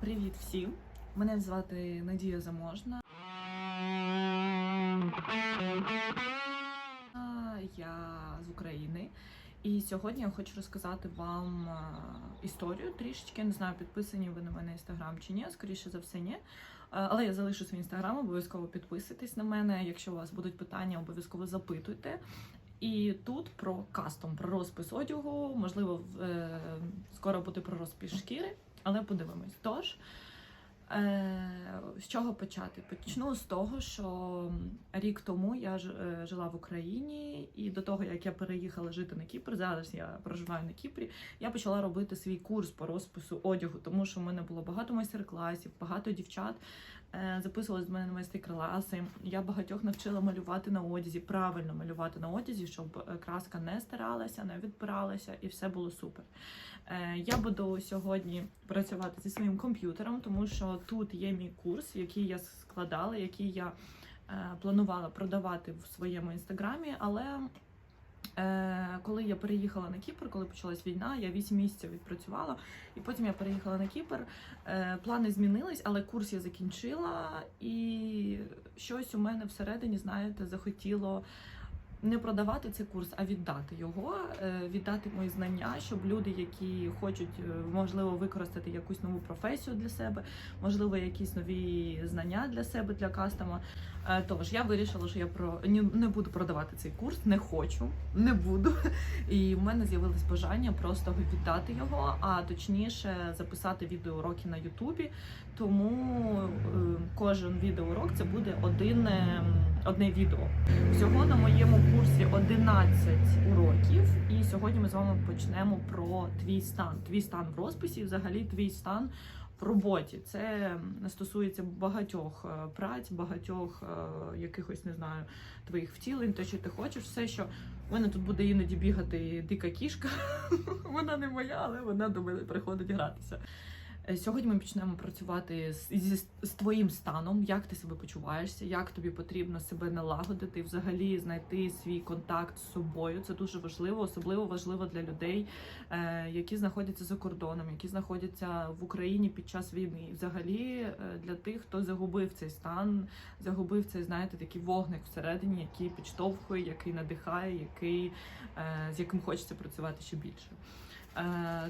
Привіт всім! Мене звати Надія Заможна. Я з України. І сьогодні я хочу розказати вам історію трішечки. Не знаю, підписані ви на мене інстаграм чи ні, скоріше за все, ні. Але я залишу свій інстаграм, обов'язково підписуйтесь на мене. Якщо у вас будуть питання, обов'язково запитуйте. І тут про кастом, про розпис одягу, можливо, е, скоро буде про розпис шкіри, але подивимось. Тож, е, з чого почати? Почну з того, що рік тому я е, жила в Україні, і до того, як я переїхала жити на Кіпр, зараз я проживаю на Кіпрі, я почала робити свій курс по розпису одягу, тому що в мене було багато майстер-класів, багато дівчат е, записувались до мене на майстер-класи. Я багатьох навчила малювати на одязі, правильно малювати на одязі, щоб е, краска не стиралася, не відпиралася, і все було супер. Е, Я буду сьогодні працювати зі своїм комп'ютером, тому що тут є мій курс, який я складала, який я планувала продавати в своєму інстаграмі, але. Е, коли я переїхала на Кіпр, коли почалась війна, я 8 місяців відпрацювала, і потім я переїхала на Кіпр. Е, плани змінились, але курс я закінчила, і щось у мене всередині, знаєте, захотіло не продавати цей курс, а віддати його, е, віддати мої знання, щоб люди, які хочуть, можливо, використати якусь нову професію для себе, можливо, якісь нові знання для себе, для кастома. Е, Тож я вирішила, що я про не буду продавати цей курс, не хочу, не буду. І в мене з'явилось бажання просто віддати його, а точніше записати відеоуроки на Ютубі. Тому е, кожен відеоурок це буде один, е, одне відео. Всього на моєму курсі 11 уроків, і сьогодні ми з вами почнемо про твій стан. Твій стан в розписі, взагалі твій стан роботі. Це стосується багатьох е, праць, багатьох е, якихось не знаю твоїх втілень, те, що ти хочеш, все, що в мене тут буде іноді бігати дика кішка. Вона не моя, але вона до мене приходить гратися. Е, Сьогодні ми почнемо працювати з, зі, з твоїм станом, як ти себе почуваєшся, як тобі потрібно себе налагодити, взагалі знайти свій контакт з собою. Це дуже важливо, особливо важливо для людей, е, які знаходяться за кордоном, які знаходяться в Україні під час війни. І взагалі е, для тих, хто загубив цей стан, загубив цей, знаєте, такий вогник всередині, який підштовхує, який надихає, який, з яким хочеться працювати ще більше.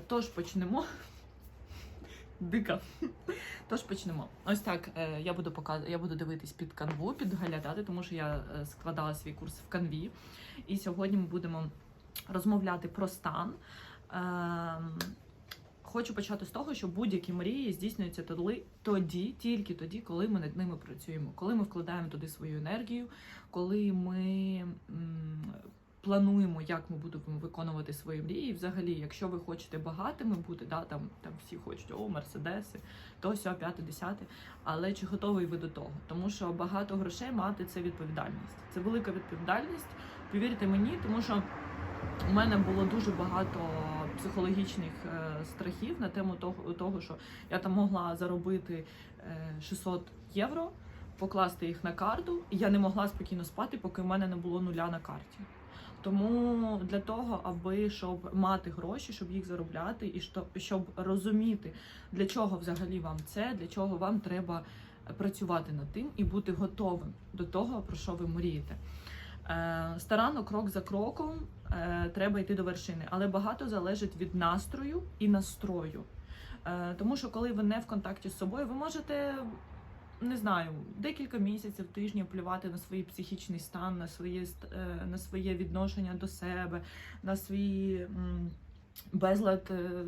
Тож почнемо. Дика. Тож почнемо. Ось так е, я буду показ... я буду дивитись під канву, підглядати, тому що я е, складала свій курс в канві. І сьогодні ми будемо розмовляти про стан. Ем, Хочу почати з того, що будь-які мрії здійснюються тоді, тільки тоді, коли ми над ними працюємо, коли ми вкладаємо туди свою енергію, коли ми плануємо, як ми будемо виконувати свої мрії. Взагалі, якщо ви хочете багатими бути, да, там, там всі хочуть о, мерседеси, то сьо, п'яте, десяте. Але чи готовий ви до того? Тому що багато грошей мати це відповідальність. Це велика відповідальність. Повірте мені, тому що у мене було дуже багато психологічних е, страхів на тему того, того, що я там могла заробити е, 600 євро, покласти їх на карту, і я не могла спокійно спати, поки в мене не було нуля на карті. Тому для того, аби щоб мати гроші, щоб їх заробляти, і щоб розуміти, для чого взагалі вам це, для чого вам треба працювати над тим і бути готовим до того, про що ви мрієте. Е, Старанно, крок за кроком, е, треба йти до вершини, але багато залежить від настрою і настрою. Е, Тому що коли ви не в контакті з собою, ви можете. Не знаю, декілька місяців, тижнів плювати на свій психічний стан, на своє е, на своє відношення до себе, на свій безлад е,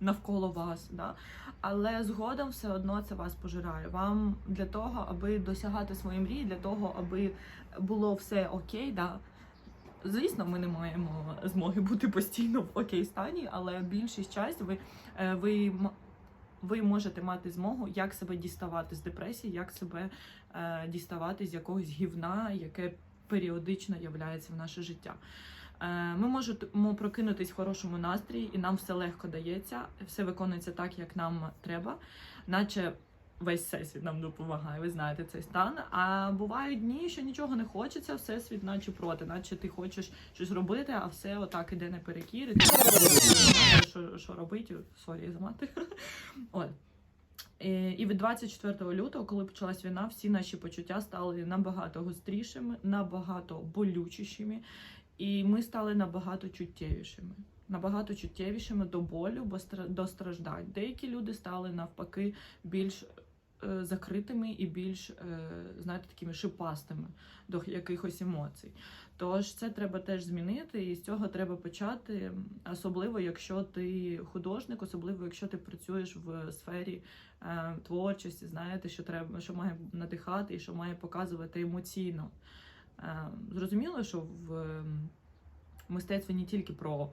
навколо вас. Да? Але згодом все одно це вас пожирає. Вам для того, аби досягати свої мрії, для того, аби було все окей, да. Звісно, ми не маємо змоги бути постійно в окей стані, але більшість часу ви, е, ви, ви можете мати змогу, як себе діставати з депресії, як себе е, діставати з якогось гівна, яке періодично являється в наше життя. Е, Ми можемо прокинутись в хорошому настрої, і нам все легко дається, все виконується так, як нам треба, наче весь всесвіт нам допомагає. Ви знаєте цей стан. А бувають дні, що нічого не хочеться, всесвіт, наче проти, наче ти хочеш щось робити, а все отак іде наперекір, що, що робити. Сорі за мати. От. І від 24 лютого, коли почалась війна, всі наші почуття стали набагато гострішими, набагато болючішими, і ми стали набагато чуттєвішими. Набагато чуттєвішими до болю, бо до страждань. Деякі люди стали навпаки більш е, закритими і більш, е, знаєте, такими шипастими до якихось емоцій. Тож це треба теж змінити, і з цього треба почати, особливо якщо ти художник, особливо якщо ти працюєш в сфері е, творчості, знаєте, що треба, що має надихати і що має показувати емоційно. Е, зрозуміло, що в мистецтві не тільки про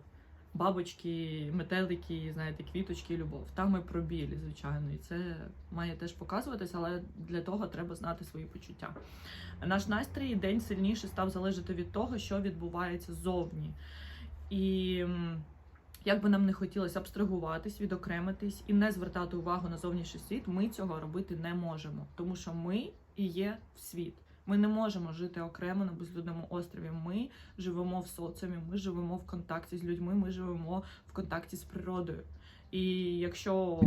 бабочки, метелики, знаєте, квіточки, любов. Там і про біль, звичайно, і це має теж показуватися, але для того треба знати свої почуття. Наш настрій день сильніше став залежати від того, що відбувається ззовні. І як би нам не хотілося абстрагуватись, відокремитись і не звертати увагу на зовнішній світ, ми цього робити не можемо, тому що ми і є світ. Ми не можемо жити окремо на безлюдному острові. Ми живемо в соціумі, ми живемо в контакті з людьми, ми живемо в контакті з природою. І якщо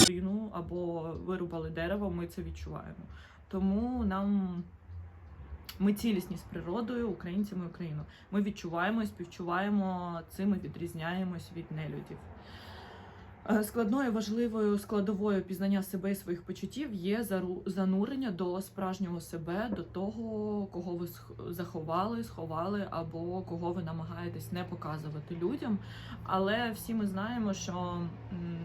людину або вирубали дерево, ми це відчуваємо. Тому нам ми цілісні з природою, українцями і Україною. Ми відчуваємо і співчуваємо цим і відрізняємось від нелюдів. Е, Складною важливою складовою пізнання себе і своїх почуттів є занурення до справжнього себе, до того, кого ви заховали, сховали, або кого ви намагаєтесь не показувати людям. Але всі ми знаємо, що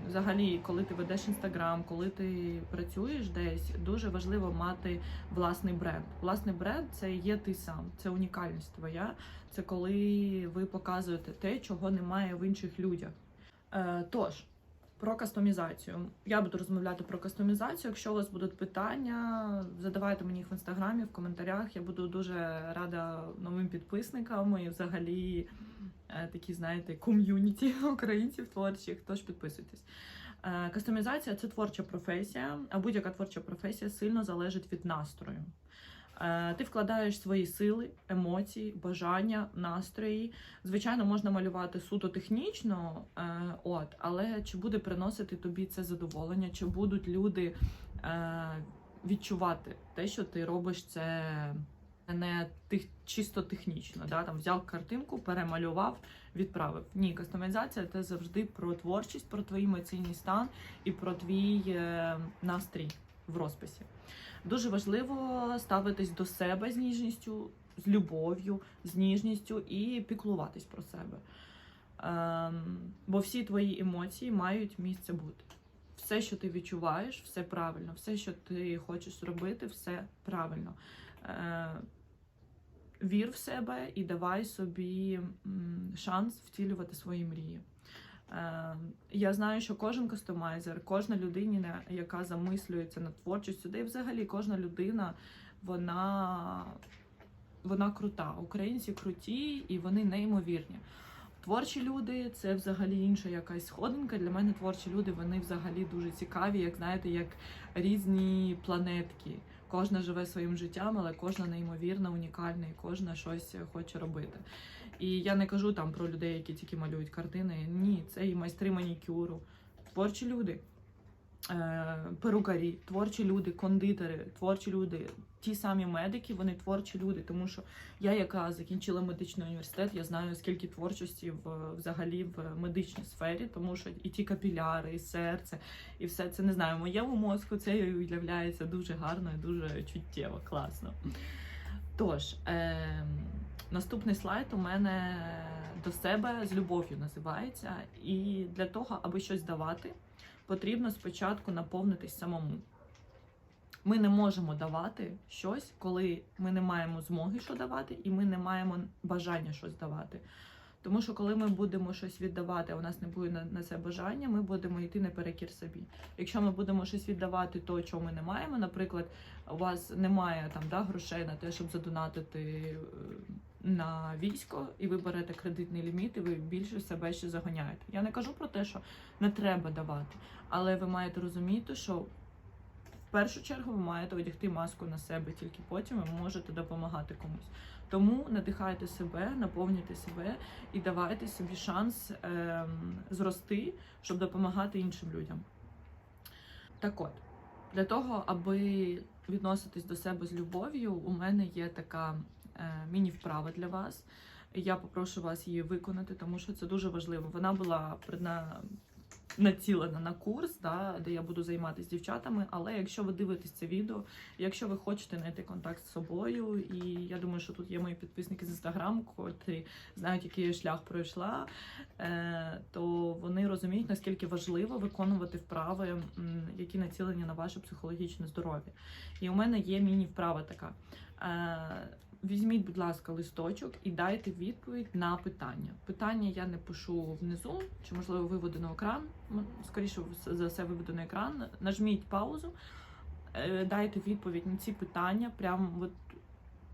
взагалі, коли ти ведеш інстаграм, коли ти працюєш десь, дуже важливо мати власний бренд. Власний бренд це є ти сам, це унікальність твоя. Це коли ви показуєте те, чого немає в інших людях. Е, тож. Про кастомізацію. Я буду розмовляти про кастомізацію. Якщо у вас будуть питання, задавайте мені їх в інстаграмі, в коментарях. Я буду дуже рада новим підписникам і взагалі е, такі, знаєте, ком'юніті українців творчих. Тож підписуйтесь. Е, Кастомізація це творча професія, а будь-яка творча професія сильно залежить від настрою. Е, Ти вкладаєш свої сили, емоції, бажання, настрої. Звичайно, можна малювати суто технічно, е, от, але чи буде приносити тобі це задоволення, чи будуть люди е, відчувати те, що ти робиш це не тих, чисто технічно. Да? Там взяв картинку, перемалював, відправив. Ні, кастомізація це завжди про творчість, про твій емоційний стан і про твій настрій в розписі. Дуже важливо ставитись до себе з ніжністю, з любов'ю, з ніжністю і піклуватись про себе. Ем, бо всі твої емоції мають місце бути. Все, що ти відчуваєш, все правильно, все, що ти хочеш робити, все правильно. Е, вір в себе і давай собі шанс втілювати свої мрії. Е, Я знаю, що кожен кастомайзер, кожна людина, яка замислюється над творчістю, де і взагалі кожна людина, вона, вона крута. Українці круті і вони неймовірні. Творчі люди це взагалі інша якась сходинка. Для мене творчі люди вони взагалі дуже цікаві, як знаєте, як різні планетки. Кожна живе своїм життям, але кожна неймовірна, унікальна, і кожна щось хоче робити. І я не кажу там про людей, які тільки малюють картини. Ні, це і майстри манікюру, творчі люди, перукарі, творчі люди, кондитери, творчі люди, ті самі медики, вони творчі люди. Тому що я, яка закінчила медичний університет, я знаю, скільки творчості в взагалі в медичній сфері, тому що і ті капіляри, і серце, і все це не знаю. Моєму мозку це уявляється дуже гарно і дуже чуттєво, класно. Тож, е, наступний слайд у мене до себе з любов'ю називається. І для того, аби щось давати, потрібно спочатку наповнитись самому. Ми не можемо давати щось, коли ми не маємо змоги що давати, і ми не маємо бажання щось давати. Тому що коли ми будемо щось віддавати, а у нас не буде на, це бажання, ми будемо йти наперекір собі. Якщо ми будемо щось віддавати, то чого ми не маємо, наприклад, у вас немає там да, грошей на те, щоб задонатити е, на військо, і ви берете кредитний ліміт, і ви більше себе ще заганяєте. Я не кажу про те, що не треба давати, але ви маєте розуміти, що в першу чергу ви маєте одягти маску на себе, тільки потім ви можете допомагати комусь. Тому надихайте себе, наповнюйте себе і давайте собі шанс ем, зрости, щоб допомагати іншим людям. Так от, Для того, аби відноситись до себе з любов'ю, у мене є така е, міні-вправа для вас. Я попрошу вас її виконати, тому що це дуже важливо. Вона була предна... націлена на курс, да, де я буду займатися дівчатами. Але якщо ви дивитесь це відео, якщо ви хочете знайти контакт з собою, і я думаю, що тут є мої підписники з інстаграм, котрі знають, який я шлях пройшла, е, то вони розуміють, наскільки важливо виконувати вправи, які націлені на ваше психологічне здоров'я. І у мене є міні-вправа така. Візьміть, будь ласка, листочок і дайте відповідь на питання. Питання я не пишу внизу, чи можливо виведу на екран. Скоріше за все виведу на екран. Нажміть паузу, е, дайте відповідь на ці питання. Прямо от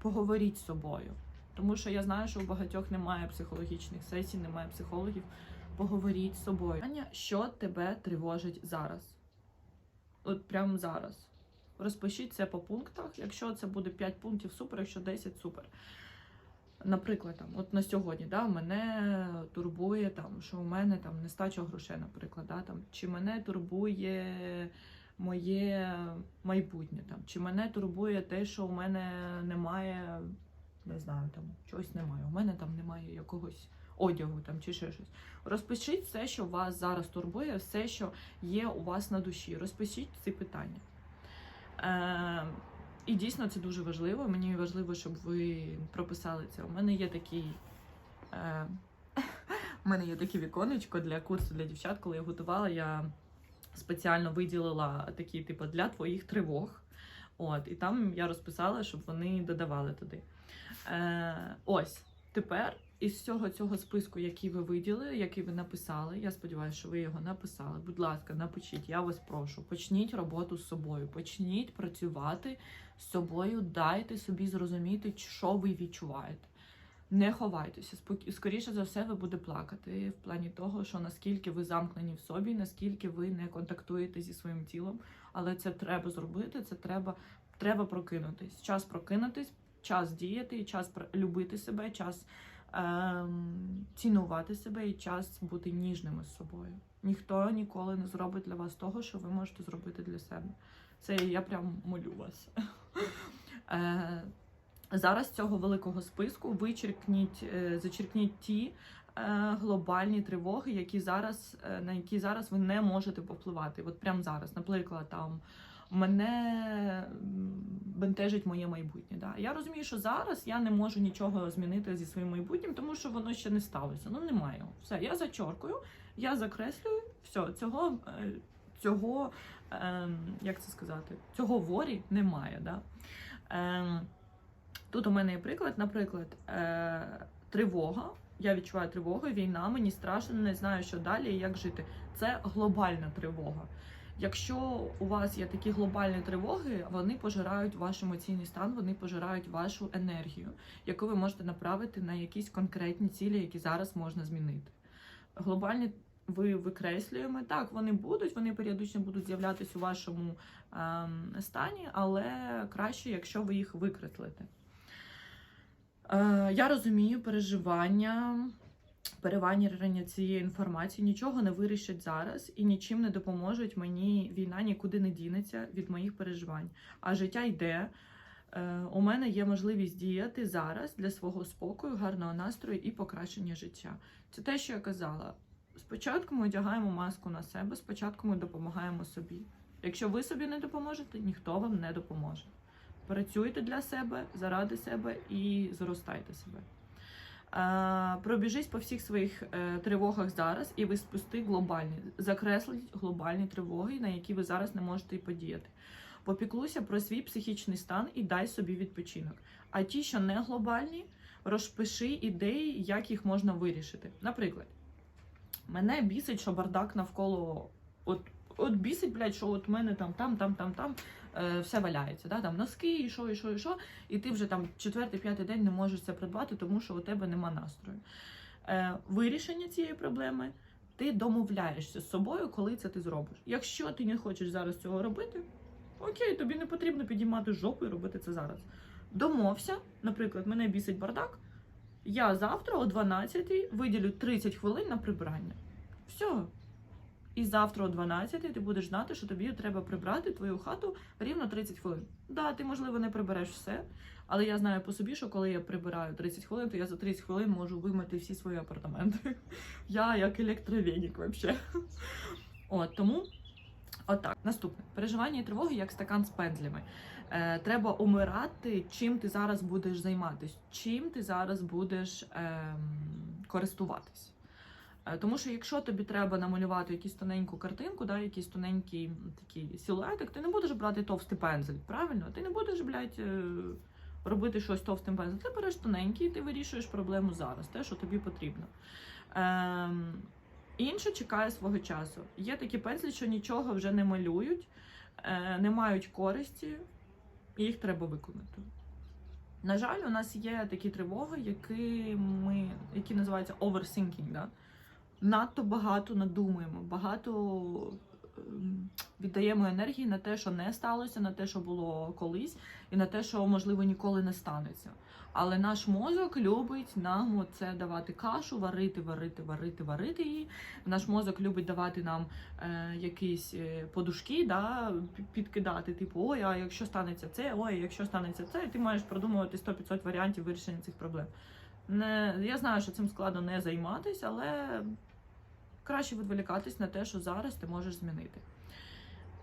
поговоріть з собою. Тому що я знаю, що у багатьох немає психологічних сесій, немає психологів. Поговоріть з собою. Що тебе тривожить зараз? От прямо зараз. Розпишіть це по пунктах. Якщо це буде 5 пунктів, супер, якщо 10, супер. Наприклад, там, от на сьогодні, да, мене турбує, там, що у мене там нестача грошей, наприклад, да, там, чи мене турбує моє майбутнє, там, чи мене турбує те, що у мене немає, не знаю, там чогось немає. У мене там немає якогось одягу там, чи ще щось. Розпишіть все, що вас зараз турбує, все, що є у вас на душі. Розпишіть ці питання. Е, і дійсно це дуже важливо. Мені важливо, щоб ви прописали це. У мене є такий. Е, у мене є таке віконечко для курсу для дівчат, коли я готувала, я спеціально виділила такі, типу, для твоїх тривог. От, і там я розписала, щоб вони додавали туди. Е, ось тепер із всього цього списку, який ви виділили, який ви написали, я сподіваюся, що ви його написали. Будь ласка, напишіть, я вас прошу. Почніть роботу з собою, почніть працювати з собою, дайте собі зрозуміти, що ви відчуваєте. Не ховайтеся. Скоріше за все, ви будете плакати в плані того, що наскільки ви замкнені в собі, наскільки ви не контактуєте зі своїм тілом. Але це треба зробити, це треба, треба прокинутись. Час прокинутись, час діяти, час любити себе, час цінувати себе і час бути ніжними з собою. Ніхто ніколи не зробить для вас того, що ви можете зробити для себе. Це я прям молю вас. Е, зараз цього великого списку вичеркніть, е, зачеркніть ті е, глобальні тривоги, які зараз, на які зараз ви не можете попливати. От прямо зараз, наприклад, там. Мене бентежить моє майбутнє. Да? Я розумію, що зараз я не можу нічого змінити зі своїм майбутнім, тому що воно ще не сталося. Ну немає. Все, я зачоркую, я закреслюю. Все, цього, е, цього ем, як це сказати, цього ворі немає. Да? Ем, тут у мене є приклад, наприклад, е, тривога. Я відчуваю тривогу, війна, мені страшно, не знаю, що далі і як жити. Це глобальна тривога. Якщо у вас є такі глобальні тривоги, вони пожирають ваш емоційний стан, вони пожирають вашу енергію, яку ви можете направити на якісь конкретні цілі, які зараз можна змінити. Глобальні ви викреслюємо. Так, вони будуть, вони періодично будуть з'являтися у вашому ем, стані, але краще, якщо ви їх викреслите. Е, я розумію переживання, переварення цієї інформації нічого не вирішить зараз і нічим не допоможуть мені. Війна нікуди не дінеться від моїх переживань. А життя йде. Е, У мене є можливість діяти зараз для свого спокою, гарного настрою і покращення життя. Це те, що я казала. Спочатку ми одягаємо маску на себе, спочатку ми допомагаємо собі. Якщо ви собі не допоможете, ніхто вам не допоможе. Працюйте для себе, заради себе і зростайте себе. Пробіжись по всіх своїх е, тривогах зараз, і ви спусти глобальні, закресліть глобальні тривоги, на які ви зараз не можете і подіяти. Попіклуйся про свій психічний стан і дай собі відпочинок. А ті, що не глобальні, розпиши ідеї, як їх можна вирішити. Наприклад, мене бісить, що бардак навколо. От, от бісить, блядь, що от мене там, там, там, там, там все валяється. Да? Там носки, і що, і що, і що. І ти вже там четвертий, п'ятий день не можеш це придбати, тому що у тебе нема настрою. Е, вирішення цієї проблеми ти домовляєшся з собою, коли це ти зробиш. Якщо ти не хочеш зараз цього робити, окей, тобі не потрібно підіймати жопу і робити це зараз. Домовся, наприклад, мене бісить бардак. Я завтра о 12 виділю 30 хвилин на прибирання. Все. І завтра о 12 ти будеш знати, що тобі треба прибрати твою хату рівно 30 хвилин. Да, ти, можливо, не прибереш все, але я знаю по собі, що коли я прибираю 30 хвилин, то я за 30 хвилин можу вимити всі свої апартаменти. Я як електровенік взагалі. От тому. Отак. Наступне переживання і тривоги як стакан з пензлями. Е, треба умирати, чим ти зараз будеш займатися, чим ти зараз будеш ем, користуватись. Е, Тому що якщо тобі треба намалювати якусь тоненьку картинку, да, якийсь тоненький такий силуетик, ти не будеш брати товстий пензель, правильно? Ти не будеш, блядь, е, робити щось товстим пензелем. Ти береш тоненький ти вирішуєш проблему зараз, те, що тобі потрібно. Ем, інше чекає свого часу. Є такі пензлі, що нічого вже не малюють, е, не мають користі, і їх треба виконати. На жаль, у нас є такі тривоги, які ми, які називаються overthinking, да? Надто багато надумуємо, багато ем, віддаємо енергії на те, що не сталося, на те, що було колись, і на те, що можливо ніколи не станеться. Але наш мозок любить нам це давати кашу, варити, варити, варити, варити її. Наш мозок любить давати нам е, якісь е, подушки, да, підкидати, типу, ой, а якщо станеться це, ой, якщо станеться це, ти маєш продумувати 100-500 варіантів вирішення цих проблем. Не, я знаю, що цим складно не займатися, але краще відволікатись на те, що зараз ти можеш змінити.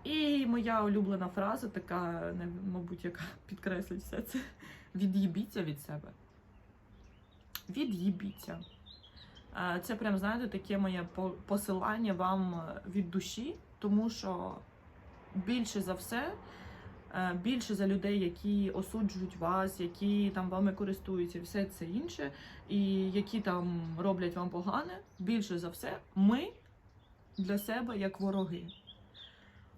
І моя улюблена фраза, така, мабуть, яка підкреслить все це: від'їбіться від себе. Від'їбіться. Е, Це прям, знаєте, таке моє посилання вам від душі, тому що більше за все, більше за людей, які осуджують вас, які там вами користуються, все це інше, і які там роблять вам погане, більше за все, ми для себе як вороги.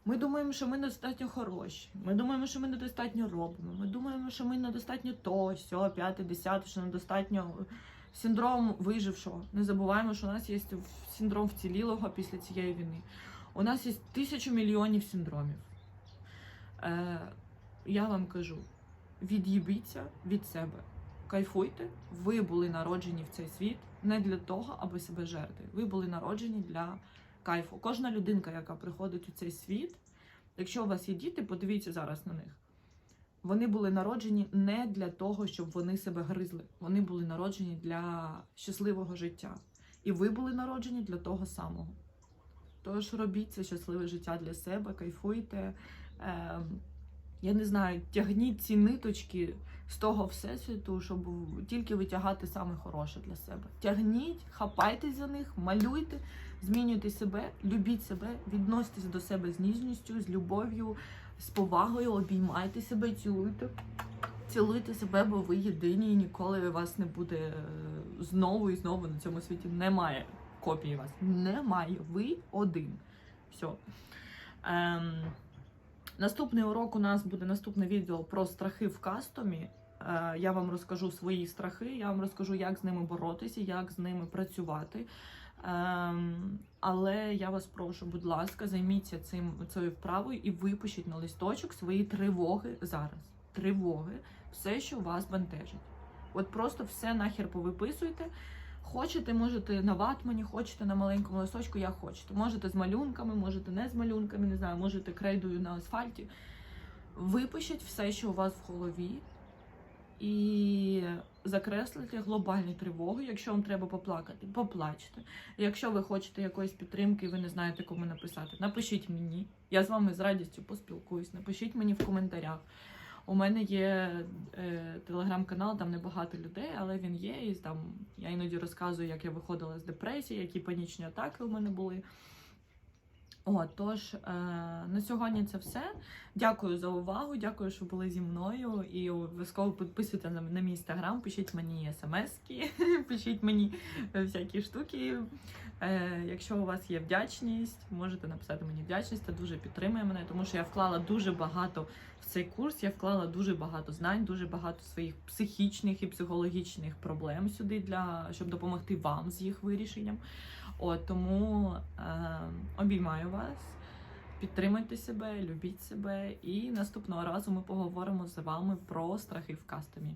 Ми думаємо, що ми недостатньо хороші. Ми думаємо, що ми недостатньо робимо. Ми думаємо, що ми недостатньо то, сьо, п'яте, десяте, що недостатньо синдром вижившого. Не забуваємо, що у нас є синдром вцілілого після цієї війни. У нас є тисячу мільйонів синдромів. Е, я вам кажу: від'їбіться від себе. Кайфуйте, ви були народжені в цей світ не для того, аби себе жерти. Ви були народжені для кайфу. Кожна людинка, яка приходить у цей світ, якщо у вас є діти, подивіться зараз на них. Вони були народжені не для того, щоб вони себе гризли. Вони були народжені для щасливого життя. І ви були народжені для того самого. Тож робіть це щасливе життя для себе, кайфуйте. Ем, я не знаю, тягніть ці ниточки з того всесвіту, щоб тільки витягати саме хороше для себе. Тягніть, хапайтесь за них, малюйте, змінюйте себе, любіть себе, відноситесь до себе з ніжністю, з любов'ю, з повагою, обіймайте себе, цілуйте. Цілуйте себе, бо ви єдині, і ніколи вас не буде е, знову і знову на цьому світі. Немає копії вас. Немає. Ви один. Все. Ем, наступний урок у нас буде наступне відео про страхи в кастомі. Е, я вам розкажу свої страхи, я вам розкажу, як з ними боротися, як з ними працювати. Ем, але я вас прошу, будь ласка, займіться цим цією вправою і випишіть на листочок свої тривоги зараз. Тривоги, все, що вас бентежить. От просто все нахер повиписуйте. Хочете, можете на ватмані, хочете на маленькому листочку, як хочете. Можете з малюнками, можете не з малюнками, не знаю, можете крейдою на асфальті. Випишіть все, що у вас в голові, і закреслити глобальні тривоги. Якщо вам треба поплакати, поплачте. Якщо ви хочете якоїсь підтримки, ви не знаєте, кому написати, напишіть мені. Я з вами з радістю поспілкуюсь. Напишіть мені в коментарях. У мене є е, телеграм-канал, там небагато людей, але він є. І там я іноді розказую, як я виходила з депресії, які панічні атаки у мене були. От, тож е, на сьогодні це все. Дякую за увагу. Дякую, що були зі мною. І обов'язково підписуйтесь на, на мій інстаграм, пишіть мені смски, пишіть мені е, всякі штуки. Е, якщо у вас є вдячність, можете написати мені вдячність, це дуже підтримує мене, тому що я вклала дуже багато в цей курс. Я вклала дуже багато знань, дуже багато своїх психічних і психологічних проблем сюди, для щоб допомогти вам з їх вирішенням. От тому е, обіймаю вас, підтримуйте себе, любіть себе, і наступного разу ми поговоримо з вами про страхи в кастомі.